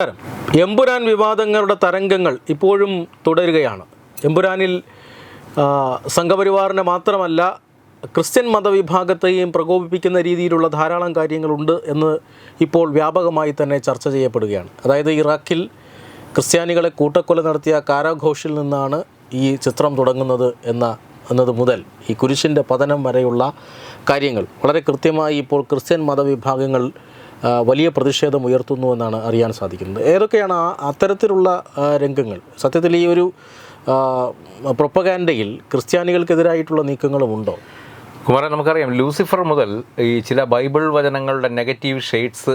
നമസ്കാരം എമ്പുരാൻ വിവാദങ്ങളുടെ തരംഗങ്ങൾ ഇപ്പോഴും തുടരുകയാണ്. എമ്പുരാനിൽ സംഘപരിവാറിനെ മാത്രമല്ല ക്രിസ്ത്യൻ മതവിഭാഗത്തെയും പ്രകോപിപ്പിക്കുന്ന രീതിയിലുള്ള ധാരാളം കാര്യങ്ങളുണ്ട് എന്ന് ഇപ്പോൾ വ്യാപകമായി തന്നെ ചർച്ച ചെയ്യപ്പെടുകയാണ്. അതായത് ഇറാഖിൽ ക്രിസ്ത്യാനികളെ കൂട്ടക്കൊല നടത്തിയ കാരാഘോഷിൽ നിന്നാണ് ഈ ചിത്രം തുടങ്ങുന്നത് എന്ന എന്നത് മുതൽ ഈ കുരിശിന്റെ പതനം വരെയുള്ള കാര്യങ്ങൾ. വളരെ കൃത്യമായി ഇപ്പോൾ ക്രിസ്ത്യൻ മതവിഭാഗങ്ങൾ വലിയ പ്രതിഷേധം ഉയർത്തുന്നു എന്നാണ് അറിയാൻ സാധിക്കുന്നത്. ഏതൊക്കെയാണ് ആ അത്തരത്തിലുള്ള രംഗങ്ങൾ? സത്യത്തിൽ ഈ ഒരു പ്രൊപ്പഗാൻഡയിൽ ക്രിസ്ത്യാനികൾക്കെതിരായിട്ടുള്ള നീക്കങ്ങളും ഉണ്ടോ? കുമാരൻ നമുക്കറിയാം ലൂസിഫർ മുതൽ ഈ ചില ബൈബിൾ വചനങ്ങളുടെ നെഗറ്റീവ് ഷെയ്ഡ്സ്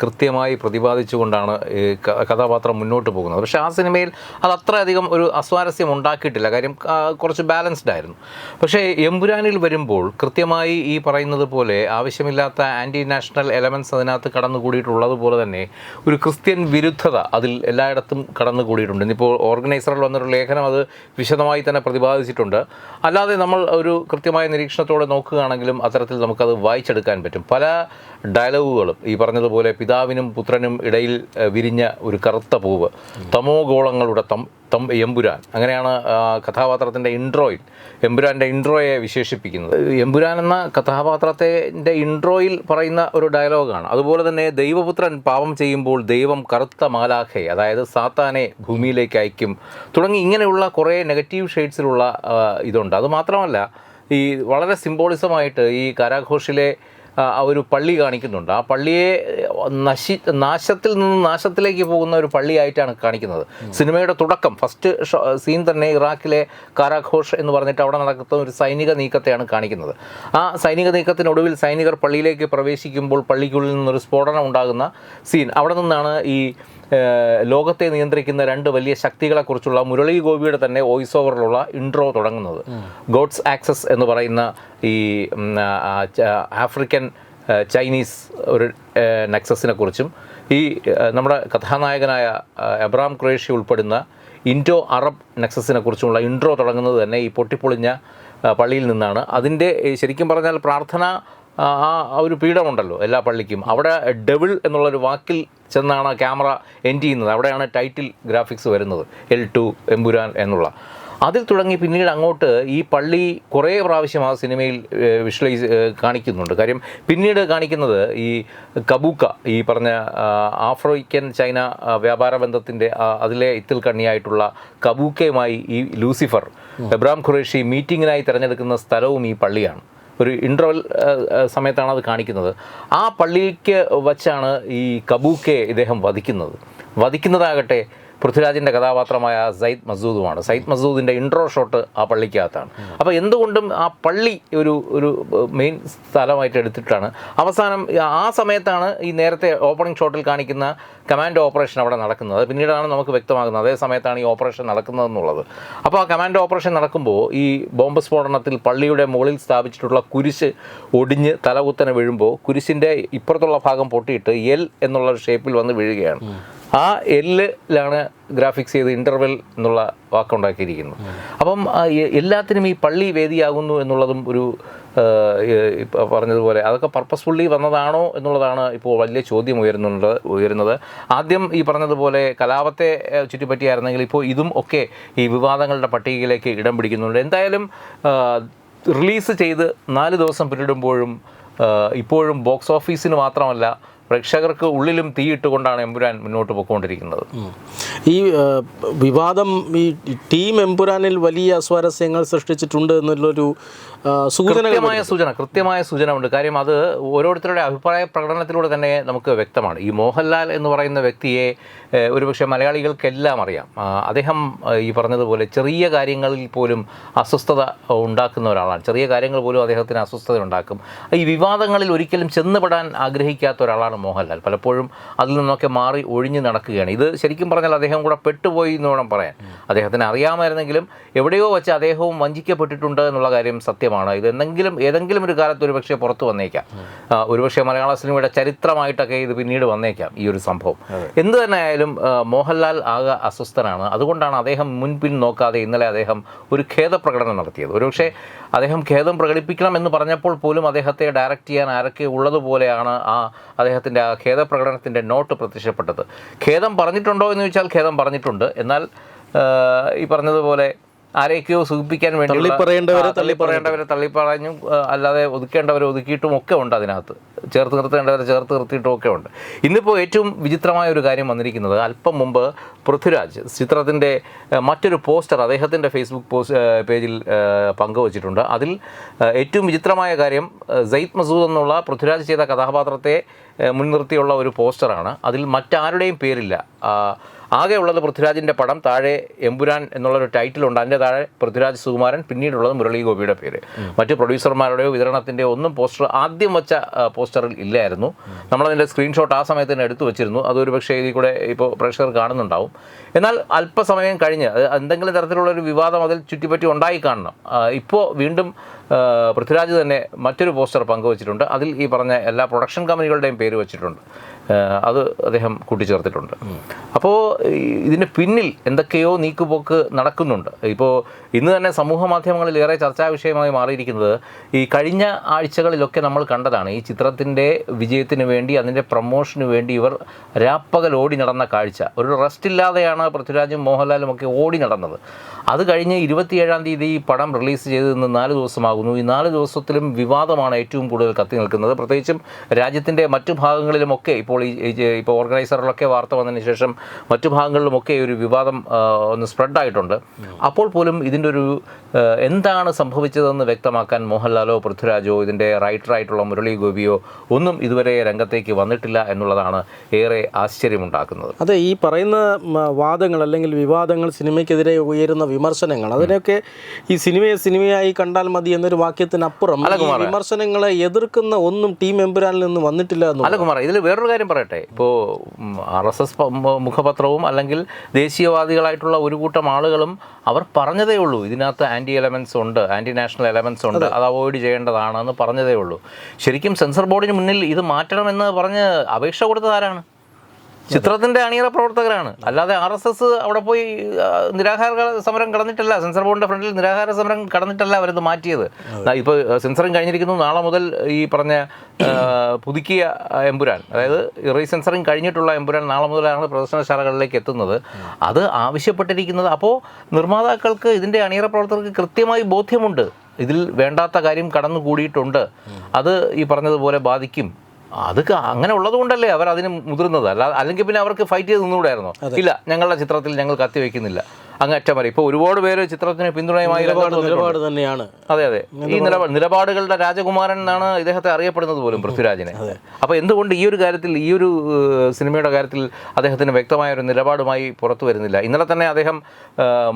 കൃത്യമായി പ്രതിപാദിച്ചുകൊണ്ടാണ് ഈ കഥാപാത്രം മുന്നോട്ട് പോകുന്നത്. പക്ഷേ ആ സിനിമയിൽ അത് അത്രയധികം ഒരു അസ്വാരസ്യം ഉണ്ടാക്കിയിട്ടില്ല. കാര്യം കുറച്ച് ബാലൻസ്ഡ് ആയിരുന്നു. പക്ഷേ എമ്പുരാനിൽ വരുമ്പോൾ കൃത്യമായി ഈ പറയുന്നത് പോലെ ആവശ്യമില്ലാത്ത ആന്റി നാഷണൽ എലമെന്റ്സ് അതിനകത്ത് കടന്നുകൂടിയിട്ടുള്ളതുപോലെ തന്നെ ഒരു ക്രിസ്ത്യൻ വിരുദ്ധത അതിൽ എല്ലായിടത്തും കടന്നുകൂടിയിട്ടുണ്ട്. ഇന്നിപ്പോൾ ഓർഗനൈസറിൽ വന്നൊരു ലേഖനം അത് വിശദമായി തന്നെ പ്രതിപാദിച്ചിട്ടുണ്ട്. അല്ലാതെ നമ്മൾ ഒരു കൃത്യമായ നിരീക്ഷണത്തോടെ നോക്കുകയാണെങ്കിലും അത്തരത്തിൽ നമുക്കത് വായിച്ചെടുക്കാൻ പറ്റും. പല ഡയലോഗുകളും ഈ പറഞ്ഞതുപോലെ പിതാവിനും പുത്രനും ഇടയിൽ വിരിഞ്ഞ ഒരു കറുത്ത പൂവ് തമോഗോളങ്ങളുടെ തം തം എമ്പുരാൻ. അങ്ങനെയാണ് കഥാപാത്രത്തിന്റെ ഇൻട്രോയിൽ എമ്പുരാന്റെ ഇൻട്രോയെ വിശേഷിപ്പിക്കുന്നത്. എമ്പുരാൻ എന്ന കഥാപാത്രത്തിന്റെ ഇൻട്രോയിൽ പറയുന്ന ഒരു ഡയലോഗാണ്. അതുപോലെ തന്നെ ദൈവപുത്രൻ പാപം ചെയ്യുമ്പോൾ ദൈവം കറുത്ത മാലാഖെ അതായത് സാത്താനെ ഭൂമിയിലേക്ക് അയക്കും തുടങ്ങി ഇങ്ങനെയുള്ള കുറേ നെഗറ്റീവ് ഷെയ്ഡ്സിലുള്ള ഇതുണ്ട്. അത് മാത്രമല്ല ഈ വളരെ സിംബോളിസമായിട്ട് ഈ കരാഘോഷിലെ ആ, ഒരു പള്ളി കാണിക്കുന്നുണ്ട്. ആ പള്ളിയെ നശി നാശത്തിൽ നിന്ന് നാശത്തിലേക്ക് പോകുന്ന ഒരു പള്ളിയായിട്ടാണ് കാണിക്കുന്നത്. സിനിമയുടെ തുടക്കം ഫസ്റ്റ് സീൻ തന്നെ ഇറാഖിലെ കാരാഘോഷ് എന്ന് പറഞ്ഞിട്ട് അവിടെ നടക്കുന്ന ഒരു സൈനിക നീക്കത്തെയാണ് കാണിക്കുന്നത്. ആ സൈനിക നീക്കത്തിനൊടുവിൽ സൈനികർ പള്ളിയിലേക്ക് പ്രവേശിക്കുമ്പോൾ പള്ളിക്കുള്ളിൽ നിന്നൊരു സ്ഫോടനം ഉണ്ടാകുന്ന സീൻ അവിടെ നിന്നാണ് ഈ ലോകത്തെ നിയന്ത്രിക്കുന്ന രണ്ട് വലിയ ശക്തികളെക്കുറിച്ചുള്ള മുരളി ഗോപിയുടെ തന്നെ വോയിസ് ഓവറിലുള്ള ഇൻട്രോ തുടങ്ങുന്നത്. ഗോഡ്സ് ആക്സസ് എന്ന് പറയുന്ന ഈ ആഫ്രിക്കൻ ചൈനീസ് ഒരു നെക്സസിനെ കുറിച്ചും ഈ നമ്മുടെ കഥാനായകനായ എബ്രാം ക്രൊയേഷ്യ ഉൾപ്പെടുന്ന ഇൻഡോ അറബ് നെക്സസിനെ കുറിച്ചുള്ള ഇൻട്രോ തുടങ്ങുന്നത് തന്നെ ഈ പൊട്ടിപ്പൊളിഞ്ഞ പള്ളിയിൽ നിന്നാണ്. അതിന്റെ ശരിക്കും പറഞ്ഞാൽ പ്രാർത്ഥന ആ ആ ഒരു പീഠമുണ്ടല്ലോ എല്ലാ പള്ളിക്കും. അവിടെ ഡെവിൾ എന്നുള്ളൊരു വാക്കിൽ ചെന്നാണ് ക്യാമറ എൻഡ് ചെയ്യുന്നത്. അവിടെയാണ് ടൈറ്റിൽ ഗ്രാഫിക്സ് വരുന്നത്. എൽ ടു എമ്പുരാൻ എന്നുള്ള. അതിൽ തുടങ്ങി പിന്നീട് അങ്ങോട്ട് ഈ പള്ളി കുറേ പ്രാവശ്യം ആ സിനിമയിൽ വിഷ്വലൈസ് കാണിക്കുന്നുണ്ട്. കാര്യം പിന്നീട് കാണിക്കുന്നത് ഈ കബൂക്ക ഈ പറഞ്ഞ ആഫ്രിക്കൻ ചൈന വ്യാപാര ബന്ധത്തിന്റെ അതിലെ ഇത്തിൽ കണ്ണിയായിട്ടുള്ള കബൂക്കയുമായി ഈ ലൂസിഫർ എബ്രാം ഖുറേഷി മീറ്റിങ്ങിനായി തിരഞ്ഞെടുക്കുന്ന സ്ഥലവും ഈ പള്ളിയാണ്. ഒരു ഇന്റർവൽ സമയത്താണ് അത് കാണിക്കുന്നത്. ആ പള്ളിക്ക് വച്ചാണ് ഈ കബൂക്കെ ഇദ്ദേഹം വധിക്കുന്നത്. വധിക്കുന്നതാകട്ടെ പൃഥ്വിരാജിന്റെ കഥാപാത്രമായ സയ്യിദ് മസൂദുമാണ്. സയ്യിദ് മസൂദിന്റെ ഇൻട്രോ ഷോട്ട് ആ പള്ളിക്കകത്താണ്. അപ്പോൾ എന്തുകൊണ്ടും ആ പള്ളി ഒരു ഒരു മെയിൻ സ്ഥലമായിട്ട് എടുത്തിട്ടാണ്. അവസാനം ആ സമയത്താണ് ഈ നേരത്തെ ഓപ്പണിംഗ് ഷോട്ടിൽ കാണിക്കുന്ന കമാൻഡോ ഓപ്പറേഷൻ അവിടെ നടക്കുന്നത്. പിന്നീടാണ് നമുക്ക് വ്യക്തമാകുന്നത്. അതേ സമയത്താണ് ഈ ഓപ്പറേഷൻ നടക്കുന്നതെന്നുള്ളത്. അപ്പോൾ ആ കമാൻഡോ ഓപ്പറേഷൻ നടക്കുമ്പോൾ ഈ ബോംബ് സ്ഫോടനത്തിൽ പള്ളിയുടെ മുകളിൽ സ്ഥാപിച്ചിട്ടുള്ള കുരിശ് ഒടിഞ്ഞ് തലകുത്തനെ വീഴുമ്പോൾ കുരിശിന്റെ ഇപ്പുറത്തുള്ള ഭാഗം പൊട്ടിയിട്ട് എൽ എന്നുള്ള ഷേപ്പിൽ വന്ന് വീഴുകയാണ്. ആ എല്ലാണ് ഗ്രാഫിക്സ് ചെയ്ത് ഇന്റർവെൽ എന്നുള്ള വാക്കുണ്ടാക്കിയിരിക്കുന്നത്. അപ്പം എല്ലാത്തിനും ഈ പള്ളി വേദിയാകുന്നു എന്നുള്ളതും ഒരു പറഞ്ഞതുപോലെ അതൊക്കെ പർപ്പസ്ഫുള്ളി വന്നതാണോ എന്നുള്ളതാണ് ഇപ്പോൾ വലിയ ചോദ്യം ഉയരുന്നുണ്ട് ഉയരുന്നത്. ആദ്യം ഈ പറഞ്ഞതുപോലെ കലാപത്തെ ചുറ്റിപ്പറ്റിയായിരുന്നെങ്കിൽ ഇപ്പോൾ ഇതും ഒക്കെ ഈ വിവാദങ്ങളുടെ പട്ടികയിലേക്ക് ഇടം പിടിക്കുന്നുണ്ട്. എന്തായാലും റിലീസ് ചെയ്ത് നാല് ദിവസം പിന്നിടുമ്പോഴും ഇപ്പോഴും ബോക്സ് ഓഫീസിന് മാത്രമല്ല പ്രേക്ഷകർക്ക് ഉള്ളിലും തീയിട്ടുകൊണ്ടാണ് എമ്പുരാൻ മുന്നോട്ട് പോയിക്കൊണ്ടിരിക്കുന്നത് ഈ വിവാദം ഈ ടീം എമ്പുരാനിൽ വലിയ സ്വാരസ്യങ്ങൾ സൃഷ്ടിച്ചിട്ടുണ്ട് എന്നുള്ളൊരു കൃത്യമായ സൂചന കൃത്യമായ സൂചന ഉണ്ട് കാര്യം അത് ഓരോരുത്തരുടെ അഭിപ്രായ പ്രകടനത്തിലൂടെ തന്നെ നമുക്ക് വ്യക്തമാണ്. ഈ മോഹൻലാൽ എന്ന് പറയുന്ന വ്യക്തിയെ ഒരുപക്ഷെ മലയാളികൾക്കെല്ലാം അറിയാം. അദ്ദേഹം ഈ പറഞ്ഞതുപോലെ ചെറിയ കാര്യങ്ങളിൽ പോലും അസ്വസ്ഥത ഉണ്ടാക്കുന്ന ഒരാളാണ്. ചെറിയ കാര്യങ്ങൾ പോലും അദ്ദേഹത്തിന് അസ്വസ്ഥത ഉണ്ടാക്കും. ഈ വിവാദങ്ങളിൽ ഒരിക്കലും ചെന്നുപെടാൻ ആഗ്രഹിക്കാത്ത ഒരാളാണ് മോഹൻലാൽ. പലപ്പോഴും അതിൽ നിന്നൊക്കെ മാറി ഒഴിഞ്ഞു നടക്കുകയാണ്. ഇത് ശരിക്കും പറഞ്ഞാൽ അദ്ദേഹം കൂടെ പെട്ടുപോയി എന്ന് വേണം പറയാൻ. അദ്ദേഹത്തിന് അറിയാമായിരുന്നെങ്കിലും എവിടെയോ വെച്ച് അദ്ദേഹവും വഞ്ചിക്കപ്പെട്ടിട്ടുണ്ട് എന്നുള്ള കാര്യം സത്യമാണ്. ഇത് എന്തെങ്കിലും ഏതെങ്കിലും ഒരു കാലത്ത് ഒരുപക്ഷെ പുറത്തു വന്നേക്കാം. ഒരുപക്ഷെ മലയാള സിനിമയുടെ ചരിത്രമായിട്ടൊക്കെ ഇത് പിന്നീട് വന്നേക്കാം ഈ ഒരു സംഭവം. എന്ത് തന്നെ ആ, മോഹൻലാൽ ആകെ അസ്വസ്ഥനാണ്. അതുകൊണ്ടാണ് അദ്ദേഹം മുൻപിൻ നോക്കാതെ ഇന്നലെ അദ്ദേഹം ഒരു ഖേദപ്രകടനം നടത്തിയത്. ഒരുപക്ഷെ അദ്ദേഹം ഖേദം പ്രകടിപ്പിക്കണം എന്ന് പറഞ്ഞപ്പോൾ പോലും അദ്ദേഹത്തെ ഡയറക്റ്റ് ചെയ്യാൻ ആരൊക്കെ ഉള്ളതുപോലെയാണ് ആ അദ്ദേഹത്തിന്റെ ആ ഖേദപ്രകടനത്തിന്റെ നോട്ട് പ്രത്യക്ഷപ്പെട്ടത്. ഖേദം പറഞ്ഞിട്ടുണ്ടോ എന്ന് ചോദിച്ചാൽ ഖേദം പറഞ്ഞിട്ടുണ്ട്. എന്നാൽ ഈ പറഞ്ഞതുപോലെ ആരെയൊക്കെയോ സൂചിപ്പിക്കാൻ വേണ്ടി തള്ളിപ്പറയേണ്ടവരെ തള്ളിപ്പറയേണ്ടവരെ തള്ളിപ്പറഞ്ഞും അല്ലാതെ ഒതുക്കേണ്ടവരെ ഒതുക്കിയിട്ടും ഒക്കെ ഉണ്ട് അതിനകത്ത്. ചേർത്ത് നിർത്തേണ്ടവരെ ചേർത്ത് നിർത്തിയിട്ടും ഒക്കെ ഉണ്ട്. ഇന്നിപ്പോൾ ഏറ്റവും വിചിത്രമായ ഒരു കാര്യം വന്നിരിക്കുന്നത് അല്പം മുമ്പ് പൃഥ്വിരാജ് ചിത്രത്തിന്റെ മറ്റൊരു പോസ്റ്റർ അദ്ദേഹത്തിന്റെ ഫേസ്ബുക്ക് പോസ്റ്റ് പേജിൽ പങ്കുവച്ചിട്ടുണ്ട്. അതിൽ ഏറ്റവും വിചിത്രമായ കാര്യം സെയ്ദ് മസൂദ് എന്നുള്ള പൃഥ്വിരാജ് ചെയ്ത കഥാപാത്രത്തെ മുൻനിർത്തിയുള്ള ഒരു പോസ്റ്ററാണ്. അതിൽ മറ്റാരുടെയും പേരില്ല. ആകെ ഉള്ളത് പൃഥ്വിരാജിന്റെ പടം താഴെ എമ്പുരാൻ എന്നുള്ളൊരു ടൈറ്റിലുണ്ട് അതിന്റെ താഴെ പൃഥ്വിരാജ് സുകുമാരൻ പിന്നീടുള്ളത് മുരളി ഗോപിയുടെ പേര്. മറ്റ് പ്രൊഡ്യൂസർമാരുടെയോ വിതരണത്തിന്റെയോ ഒന്നും പോസ്റ്റർ ആദ്യം വെച്ച പോസ്റ്ററിൽ ഇല്ലായിരുന്നു. നമ്മളതിന്റെ സ്ക്രീൻഷോട്ട് ആ സമയത്ത് തന്നെ എടുത്തു വെച്ചിരുന്നു. അതൊരു പക്ഷേ ഇതിൽ കൂടെ ഇപ്പോൾ പ്രേക്ഷകർ കാണുന്നുണ്ടാവും. എന്നാൽ അല്പസമയം കഴിഞ്ഞ് എന്തെങ്കിലും തരത്തിലുള്ള ഒരു വിവാദം അതിൽ ചുറ്റിപ്പറ്റി ഉണ്ടായി കാണണം. ഇപ്പോൾ വീണ്ടും പൃഥ്വിരാജ് തന്നെ മറ്റൊരു പോസ്റ്റർ പങ്കുവച്ചിട്ടുണ്ട്. അതിൽ ഈ പറഞ്ഞ എല്ലാ പ്രൊഡക്ഷൻ കമ്പനികളുടെയും പേര് വെച്ചിട്ടുണ്ട്. അത് അദ്ദേഹം കൂട്ടിച്ചേർത്തിട്ടുണ്ട്. അപ്പോൾ ഇതിന് പിന്നിൽ എന്തൊക്കെയോ നീക്കുപോക്ക് നടക്കുന്നുണ്ട്. ഇപ്പോൾ ഇന്ന് തന്നെ സമൂഹ മാധ്യമങ്ങളിൽ ഏറെ ചർച്ചാ വിഷയമായി മാറിയിരിക്കുന്നത് ഈ കഴിഞ്ഞ ആഴ്ചകളിലൊക്കെ നമ്മൾ കണ്ടതാണ്. ഈ ചിത്രത്തിന്റെ വിജയത്തിന് വേണ്ടി അതിന്റെ പ്രൊമോഷന് വേണ്ടി ഇവർ രാപ്പകൽ ഓടി നടന്ന കാഴ്ച. ഒരു റെസ്റ്റ് ഇല്ലാതെയാണ് പൃഥ്വിരാജും മോഹൻലാലും ഒക്കെ ഓടി നടന്നത്. അത് കഴിഞ്ഞ് ഇരുപത്തിയേഴാം തീയതി ഈ പടം റിലീസ് ചെയ്ത് ഇന്ന് നാല് ദിവസമാകുന്നു. ഈ നാല് ദിവസത്തിലും വിവാദമാണ് ഏറ്റവും കൂടുതൽ കത്തി നിൽക്കുന്നത്. പ്രത്യേകിച്ചും രാജ്യത്തിന്റെ മറ്റു ഭാഗങ്ങളിലുമൊക്കെ ഇപ്പോൾ ഈ ഇപ്പോൾ ഓർഗനൈസറിലൊക്കെ വാർത്ത വന്നതിന് ശേഷം മറ്റു ഭാഗങ്ങളിലുമൊക്കെ ഒരു വിവാദം ഒന്ന് സ്പ്രെഡായിട്ടുണ്ട്. അപ്പോൾ പോലും ഇതിന്റെ ഒരു എന്താണ് സംഭവിച്ചതെന്ന് വ്യക്തമാക്കാൻ മോഹൻലാലോ പൃഥ്വിരാജോ ഇതിന്റെ റൈറ്ററായിട്ടുള്ള മുരളി ഗോപിയോ ഒന്നും ഇതുവരെ രംഗത്തേക്ക് വന്നിട്ടില്ല എന്നുള്ളതാണ് ഏറെ ആശ്ചര്യമുണ്ടാക്കുന്നത്. അതെ ഈ പറയുന്ന വാദങ്ങൾ അല്ലെങ്കിൽ വിവാദങ്ങൾ സിനിമയ്ക്കെതിരെ ഉയരുന്ന വിമർശനങ്ങൾ അതിനൊക്കെ ഈ സിനിമയെ സിനിമയായി കണ്ടാൽ മതി എന്നൊരു വാക്യത്തിനപ്പുറം വിമർശനങ്ങളെ എതിർക്കുന്ന ഒന്നും ടീം എമ്പുരാനിൽ നിന്ന് വന്നിട്ടില്ല എന്ന് അല്ല കുമാർ ഇതിൽ വേറൊരു കാര്യം പറയട്ടെ ഇപ്പോൾ ആർ എസ് എസ് മുഖപത്രവും അല്ലെങ്കിൽ ദേശീയവാദികളായിട്ടുള്ള ഒരു കൂട്ടം ആളുകളും അവർ പറഞ്ഞതേ ഉള്ളൂ ഇതിനകത്ത് ആന്റി എലമെൻസ് ഉണ്ട് ആന്റി നാഷണൽ എലമെൻസ് ഉണ്ട് അത്. അവോയ്ഡ് ചെയ്യേണ്ടതാണെന്ന് പറഞ്ഞതേ ഉള്ളൂ. ശരിക്കും സെൻസർ ബോർഡിന് മുന്നിൽ ഇത് മാറ്റണമെന്ന് പറഞ്ഞ് അപേക്ഷ കൊടുത്തത് ആരാണ്? ചിത്രത്തിന്റെ അണിയറ പ്രവർത്തകരാണ്. അല്ലാതെ ആർ എസ് എസ് അവിടെ പോയി നിരാഹാര സമരം കടന്നിട്ടല്ല സെൻസർ ബോർഡിന്റെ ഫ്രണ്ടിൽ നിരാഹാര സമരം കടന്നിട്ടല്ല അവരത് മാറ്റിയത്. ഇപ്പോൾ സെൻസറിങ് കഴിഞ്ഞിരിക്കുന്നു. നാളെ മുതൽ ഈ പറഞ്ഞ പുതുക്കിയ എമ്പുരാൻ അതായത് റീ സെൻസറിങ് കഴിഞ്ഞിട്ടുള്ള എമ്പുരാൻ നാളെ മുതലാണ് പ്രദർശനശാലകളിലേക്ക് എത്തുന്നത്. അത് ആവശ്യപ്പെട്ടിരിക്കുന്നത്. അപ്പോൾ നിർമ്മാതാക്കൾക്ക് ഇതിന്റെ അണിയറ പ്രവർത്തകർക്ക് കൃത്യമായി ബോധ്യമുണ്ട്. ഇതിൽ വേണ്ടാത്ത കാര്യം കടന്നുകൂടിയിട്ടുണ്ട്. അത് ഈ പറഞ്ഞതുപോലെ ബാധിക്കും. അത് അങ്ങനെ ഉള്ളത് കൊണ്ടല്ലേ അവർ അതിന് മുതിർന്നത്. അല്ല അല്ലെങ്കിൽ പിന്നെ അവർക്ക് ഫൈറ്റ് ചെയ്ത് നിന്നുകൂടായിരുന്നോ? ഇല്ല ഞങ്ങളുടെ ചിത്രത്തിൽ ഞങ്ങൾ കത്തി വെക്കുന്നില്ല. അങ്ങ് അറ്റം വരെ ഇപ്പോൾ ഒരുപാട് പേര് ചിത്രത്തിന് പിന്തുണയുമായി നിലപാട് തന്നെയാണ്. അതെ അതെ. ഈ നിലപാട് നിലപാടുകളുടെ രാജകുമാരൻ എന്നാണ് ഇദ്ദേഹത്തെ അറിയപ്പെടുന്നത് പോലും പൃഥ്വിരാജിനെ. അപ്പോൾ എന്തുകൊണ്ട് ഈ ഒരു കാര്യത്തിൽ ഈ ഒരു സിനിമയുടെ കാര്യത്തിൽ അദ്ദേഹത്തിന് വ്യക്തമായ ഒരു നിലപാടുമായി പുറത്തു വരുന്നില്ല? ഇന്നലെ തന്നെ അദ്ദേഹം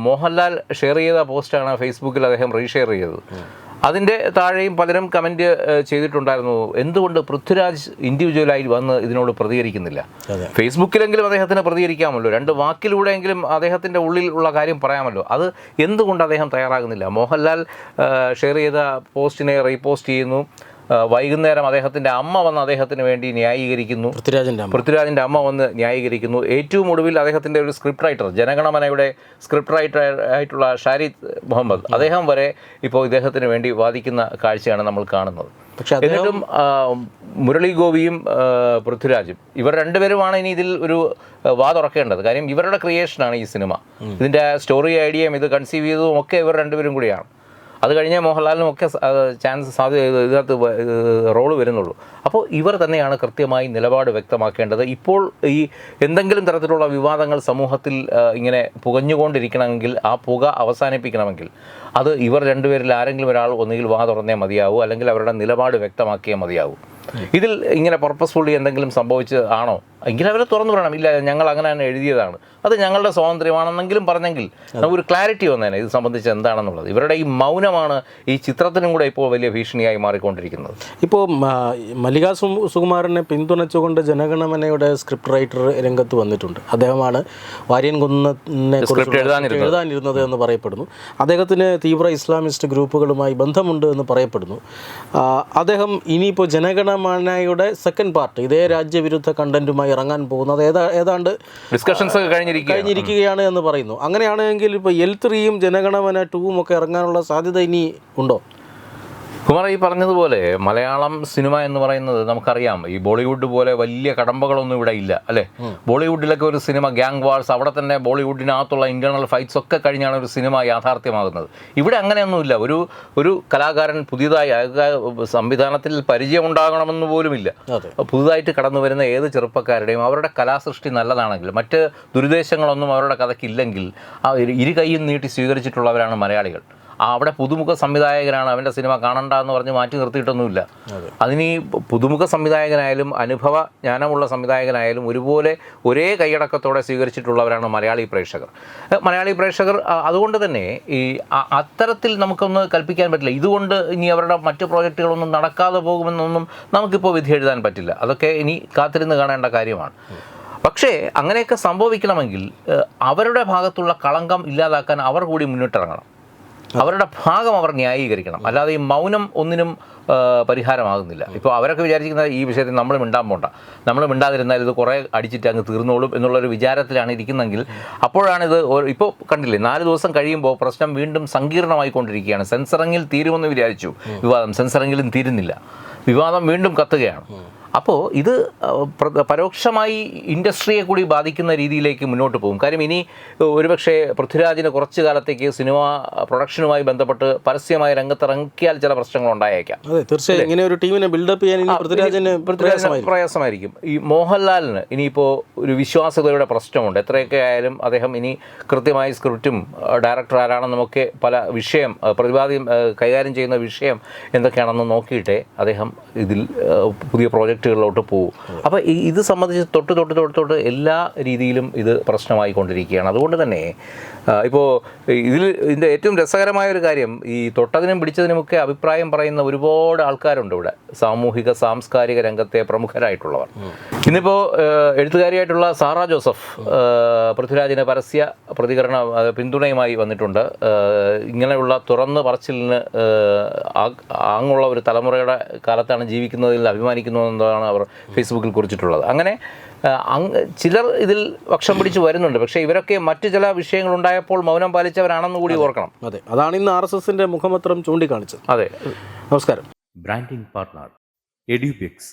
മോഹൻലാൽ ഷെയർ ചെയ്ത പോസ്റ്റാണ് ഫേസ്ബുക്കിൽ അദ്ദേഹം റീഷെയർ ചെയ്തത്. അതിന്റെ താഴെയും പലരും കമന്റ് ചെയ്തിട്ടുണ്ടായിരുന്നു. എന്തുകൊണ്ട് പൃഥ്വിരാജ് ഇൻഡിവിജ്വലായി വന്ന് ഇതിനോട് പ്രതികരിക്കുന്നില്ല? ഫേസ്ബുക്കിലെങ്കിലും അദ്ദേഹത്തിന് പ്രതികരിക്കാമല്ലോ. രണ്ട് വാക്കിലൂടെയെങ്കിലും അദ്ദേഹത്തിന്റെ ഉള്ളിൽ ഉള്ള കാര്യം പറയാമല്ലോ. അത് എന്തുകൊണ്ട് അദ്ദേഹം തയ്യാറാകുന്നില്ല? മോഹൻലാൽ ഷെയർ ചെയ്ത പോസ്റ്റിനെ റീപോസ്റ്റ് ചെയ്യുന്നു. വൈകുന്നേരം അദ്ദേഹത്തിന്റെ അമ്മ വന്ന് അദ്ദേഹത്തിന് വേണ്ടി ന്യായീകരിക്കുന്നു. പൃഥ്വിരാജിന്റെ പൃഥ്വിരാജിന്റെ അമ്മ വന്ന് ന്യായീകരിക്കുന്നു. ഏറ്റവും ഒടുവിൽ അദ്ദേഹത്തിന്റെ ഒരു സ്ക്രിപ്റ്റ് റൈറ്റർ ജനഗണമനയുടെ സ്ക്രിപ്റ്റ് റൈറ്റർ ആയിട്ടുള്ള ഷാരിദ് മുഹമ്മദ് അദ്ദേഹം വരെ ഇപ്പോൾ ഇദ്ദേഹത്തിന് വേണ്ടി വാദിക്കുന്ന കാഴ്ചയാണ് നമ്മൾ കാണുന്നത്. പക്ഷെ എന്നിട്ടും മുരളി ഗോപിയും പൃഥ്വിരാജും ഇവർ രണ്ടുപേരുമാണ് ഇനി ഇതിൽ ഒരു വാതുറക്കേണ്ടത്. കാര്യം ഇവരുടെ ക്രിയേഷനാണ് ഈ സിനിമ ഇതിന്റെ സ്റ്റോറി ഐഡിയയും ഇത് കൺസീവ് ചെയ്തതും ഒക്കെ ഇവർ രണ്ടുപേരും കൂടിയാണ്. അത് കഴിഞ്ഞേ മോഹൻലാലിനും ഒക്കെ ചാൻസ് സാധ്യത ഇതിനകത്ത് റോൾ വരുന്നുള്ളൂ. അപ്പോൾ ഇവർ തന്നെയാണ് കൃത്യമായി നിലപാട് വ്യക്തമാക്കേണ്ടത്. ഇപ്പോൾ ഈ എന്തെങ്കിലും തരത്തിലുള്ള വിവാദങ്ങൾ സമൂഹത്തിൽ ഇങ്ങനെ പുകഞ്ഞുകൊണ്ടിരിക്കണമെങ്കിൽ ആ പുക അവസാനിപ്പിക്കണമെങ്കിൽ അത് ഇവർ രണ്ടുപേരിൽ ആരെങ്കിലും ഒരാൾ ഒന്നുകിൽ വാ തുറന്നേ മതിയാവൂ അല്ലെങ്കിൽ അവരുടെ നിലപാട് വ്യക്തമാക്കിയേ മതിയാവൂ. ഇതിൽ ഇങ്ങനെ പർപ്പസ്ഫുള്ളി എന്തെങ്കിലും സംഭവിച്ച് ആണോ? എങ്കിൽ അവരെ തുറന്നു പറയണം. ഇല്ല ഞങ്ങൾ അങ്ങനെ തന്നെ എഴുതിയതാണ്. അത് ഞങ്ങളുടെ സ്വാതന്ത്ര്യമാണെന്നെങ്കിലും പറഞ്ഞെങ്കിൽ നമുക്കൊരു ക്ലാരിറ്റി വന്നേനെ ഇത് സംബന്ധിച്ച് എന്താണെന്നുള്ളത്. ഇവരുടെ ഈ മൗനമാണ് ഈ ചിത്രത്തിനും കൂടെ ഇപ്പോൾ വലിയ ഭീഷണിയായി മാറിക്കൊണ്ടിരിക്കുന്നത്. ഇപ്പോൾ മല്ലിക സുകുമാരനെ പിന്തുണച്ചുകൊണ്ട് ജനഗണമനയുടെ സ്ക്രിപ്റ്റ് റൈറ്റർ രംഗത്ത് വന്നിട്ടുണ്ട്. അദ്ദേഹമാണ് വാര്യൻ കുന്നനെ സ്ക്രിപ്റ്റ് എഴുതാനിരുന്നത്. എന്ന് പറയപ്പെടുന്നു. അദ്ദേഹത്തിന് തീവ്ര ഇസ്ലാമിസ്റ്റ് ഗ്രൂപ്പുകളുമായി ബന്ധമുണ്ട് എന്ന് പറയപ്പെടുന്നു. അദ്ദേഹം ഇനിയിപ്പോൾ ജനഗണമനയുടെ സെക്കൻഡ് പാർട്ട് ഇതേ രാജ്യവിരുദ്ധ കണ്ടന്റുമായി ഇറങ്ങാൻ പോകുന്നത്. ഏതാ ഏതാണ്ട് ഡിസ്കഷൻസ് കഴിഞ്ഞിരിക്കുകയാണ്. എന്ന് പറയുന്നു. അങ്ങനെയാണെങ്കിൽ ഇപ്പോൾ എൽ ത്രീയും ജനഗണമന ടൂവും ഒക്കെ ഇറങ്ങാനുള്ള സാധ്യത ഇനി ഉണ്ടോ? കുമാർ ഈ പറഞ്ഞതുപോലെ മലയാളം സിനിമ എന്ന് പറയുന്നത് നമുക്കറിയാം. ഈ ബോളിവുഡ് പോലെ വലിയ കടമ്പകളൊന്നും ഇവിടെ ഇല്ല അല്ലേ? ബോളിവുഡിലൊക്കെ ഒരു സിനിമ ഗ്യാങ് വാർസ് അവിടെ തന്നെ ബോളിവുഡിനകത്തുള്ള ഇന്റേണൽ ഫൈറ്റ്സ് ഒക്കെ കഴിഞ്ഞാണ് ഒരു സിനിമ യാഥാർത്ഥ്യമാകുന്നത്. ഇവിടെ അങ്ങനെയൊന്നുമില്ല. ഒരു ഒരു കലാകാരൻ പുതിയതായി സംവിധാനത്തിൽ പരിചയം പരിചയമുണ്ടാകണമെന്ന് പോലുമില്ല. പുതുതായിട്ട് കടന്നു വരുന്ന ഏത് ചെറുപ്പക്കാരുടെയും അവരുടെ കലാസൃഷ്ടി നല്ലതാണെങ്കിൽ മറ്റ് ദുരുദ്ദേശങ്ങളൊന്നും അവരുടെ കഥയ്ക്കില്ലെങ്കിൽ ആ ഇരു- കൈയും നീട്ടി സ്വീകരിച്ചിട്ടുള്ളവരാണ് മലയാളികൾ. അവിടെ പുതുമുഖ സംവിധായകനാണ് അവന്റെ സിനിമ കാണണ്ട എന്ന് പറഞ്ഞ് മാറ്റി നിർത്തിയിട്ടൊന്നുമില്ല. അതിന് ഈ പുതുമുഖ സംവിധായകനായാലും അനുഭവ ജ്ഞാനമുള്ള സംവിധായകനായാലും ഒരുപോലെ ഒരേ കൈയടക്കത്തോടെ സ്വീകരിച്ചിട്ടുള്ളവരാണ് മലയാളി പ്രേക്ഷകർ. മലയാളി പ്രേക്ഷകർ അതുകൊണ്ട് തന്നെ ഈ അത്തരത്തിൽ നമുക്കൊന്ന് കൽപ്പിക്കാൻ പറ്റില്ല. ഇതുകൊണ്ട് ഇനി അവരുടെ മറ്റ് പ്രോജക്റ്റുകളൊന്നും നടക്കാതെ പോകുമെന്നൊന്നും നമുക്കിപ്പോൾ വിധി എഴുതാൻ പറ്റില്ല. അതൊക്കെ ഇനി കാത്തിരുന്ന് കാണേണ്ട കാര്യമാണ്. പക്ഷേ അങ്ങനെയൊക്കെ സംഭവിക്കണമെങ്കിൽ അവരുടെ ഭാഗത്തുള്ള കളങ്കം ഇല്ലാതാക്കാൻ അവർ കൂടി മുന്നിട്ടിറങ്ങണം. അവരുടെ ഭാഗം അവർ ന്യായീകരിക്കണം. അല്ലാതെ ഈ മൗനം ഒന്നിനും പരിഹാരമാകുന്നില്ല. ഇപ്പോൾ അവരൊക്കെ വിചാരിക്കുന്നത് ഈ വിഷയത്തിൽ നമ്മൾ മിണ്ടാൻ പോണ്ട. നമ്മൾ മിണ്ടാതിരുന്നാൽ ഇത് കുറേ അടിച്ചിട്ട് അങ്ങ് തീർന്നോളും എന്നുള്ളൊരു വിചാരത്തിലാണ് ഇരിക്കുന്നതെങ്കിൽ അപ്പോഴാണിത് ഇപ്പോൾ കണ്ടില്ലേ നാല് ദിവസം കഴിയുമ്പോൾ പ്രശ്നം വീണ്ടും സങ്കീർണമായിക്കൊണ്ടിരിക്കുകയാണ്. സെൻസറിങ്ങിൽ തീരുമെന്ന് വിചാരിച്ചു. വിവാദം സെൻസറിങ്ങിലും തീരുന്നില്ല. വിവാദം വീണ്ടും കത്തുകയാണ്. അപ്പോൾ ഇത് പരോക്ഷമായി ഇൻഡസ്ട്രിയെ കൂടി ബാധിക്കുന്ന രീതിയിലേക്ക് മുന്നോട്ട് പോകും. കാര്യം ഇനി ഒരുപക്ഷെ പൃഥ്വിരാജിന് കുറച്ച് കാലത്തേക്ക് സിനിമ പ്രൊഡക്ഷനുമായി ബന്ധപ്പെട്ട് പരസ്യമായി രംഗത്തിറങ്ങിയാൽ ചില പ്രശ്നങ്ങൾ ഉണ്ടായേക്കാം. തീർച്ചയായും ഇങ്ങനെ ഒരു ടീമിനെ ബിൽഡപ്പ് ചെയ്യാൻ പൃഥ്വിരാജിന് പ്രയാസമായിരിക്കും. ഈ മോഹൻലാലിന് ഇനിയിപ്പോൾ ഒരു വിശ്വാസ്യതയുടെ പ്രശ്നമുണ്ട്. എത്രയൊക്കെ ആയാലും അദ്ദേഹം ഇനി കൃത്യമായി സ്ക്രിപ്റ്റും ഡയറക്ടർ ആരാണെന്നുമൊക്കെ പല വിഷയം പ്രതിപാദ്യം കൈകാര്യം ചെയ്യുന്ന വിഷയം എന്തൊക്കെയാണെന്ന് നോക്കിയിട്ടേ അദ്ദേഹം ഇതിൽ പുതിയ പുതിയ പ്രോജക്റ്റുകളിലോട്ട് പോകും അപ്പോൾ ഇത് സംബന്ധിച്ച് തൊട്ട് തൊട്ട് തൊട്ട് തൊട്ട് എല്ലാ രീതിയിലും ഇത് പ്രശ്നമായിക്കൊണ്ടിരിക്കുകയാണ്. അതുകൊണ്ട് തന്നെ ഇപ്പോൾ ഇതിൽ ഇതിന്റെ ഏറ്റവും രസകരമായ ഒരു കാര്യം ഈ തൊട്ടതിനും പിടിച്ചതിനുമൊക്കെ അഭിപ്രായം പറയുന്ന ഒരുപാട് ആൾക്കാരുണ്ട് ഇവിടെ. സാമൂഹിക സാംസ്കാരിക രംഗത്തെ പ്രമുഖരായിട്ടുള്ളവർ. ഇന്നിപ്പോൾ എഴുത്തുകാരിയായിട്ടുള്ള സാറ ജോസഫ് പൃഥ്വിരാജിന് പരസ്യ പ്രതികരണ പിന്തുണയുമായി വന്നിട്ടുണ്ട്. ഇങ്ങനെയുള്ള തുറന്ന് പറച്ചിലിന് ആങ്ങുള്ള ഒരു തലമുറയുടെ കാലത്താണ് ജീവിക്കുന്നതിൽ അഭിമാനിക്കുന്നു എന്നതാണ് അവർ ഫേസ്ബുക്കിൽ കുറിച്ചിട്ടുള്ളത്. അങ്ങനെ അങ് ചിലർ ഇതിൽ പക്ഷം പിടിച്ച് വരുന്നുണ്ട്. പക്ഷേ ഇവരൊക്കെ മറ്റു ചില വിഷയങ്ങൾ ഉണ്ടായപ്പോൾ മൗനം പാലിച്ചവരാണെന്ന് കൂടി ഓർക്കണം. അതെ. അതാണ് ഇന്ന് ആർ എസ് എസിന്റെ മുഖപത്രം ചൂണ്ടിക്കാണിച്ചത്. അതെ. നമസ്കാരം. Branding partner Edubix